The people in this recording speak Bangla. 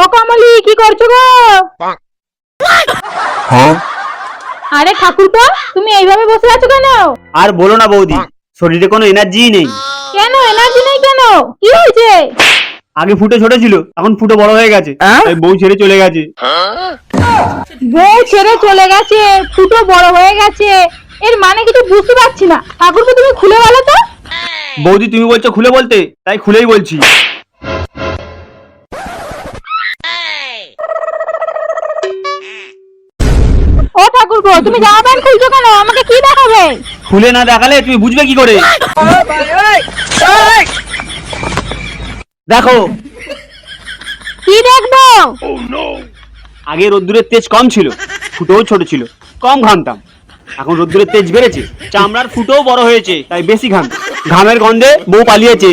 ও কমলি কি করছ গো? আরে ঠাকুরপো তুমি এইভাবে বসে আছো কেন? আর বলো না বৌদি শরীরে কোনো এনার্জি নেই। কেন? এনার্জি নেই কেন? কি হয়েছে? আগে ফুটে ছোট ছিল এখন ফুটে বড় হয়ে গেছে। তাই বউ ছেড়ে চলে গেছে। বউ ছেড়ে চলে গেছে ফুটো বড় হয়ে গেছে। এর মানে কিছু বুঝতে পারছি না। ঠাকুরপো তুমি খুলে বলো তো। বৌদি তুমি বলছো খুলে বলতে তাই খুলেই বলছি। ও ঠাকুরপো তুমি জামা প্যান্ট খুলছো কেন? আমাকে কি দেখাবে? খুলে না দেখালে তুমি বুঝবে কি করে? দেখো। কি দেখব? আগে রোদ্দুরের তেজ কম ছিল ফুটোও ছোট ছিল কম ঘামতাম। এখন রোদ্দুরের তেজ বেড়েছে চামড়ার ফুটোও বড় হয়েছে তাই বেশি ঘাম। ঘামের গন্ধে বউ পালিয়েছে।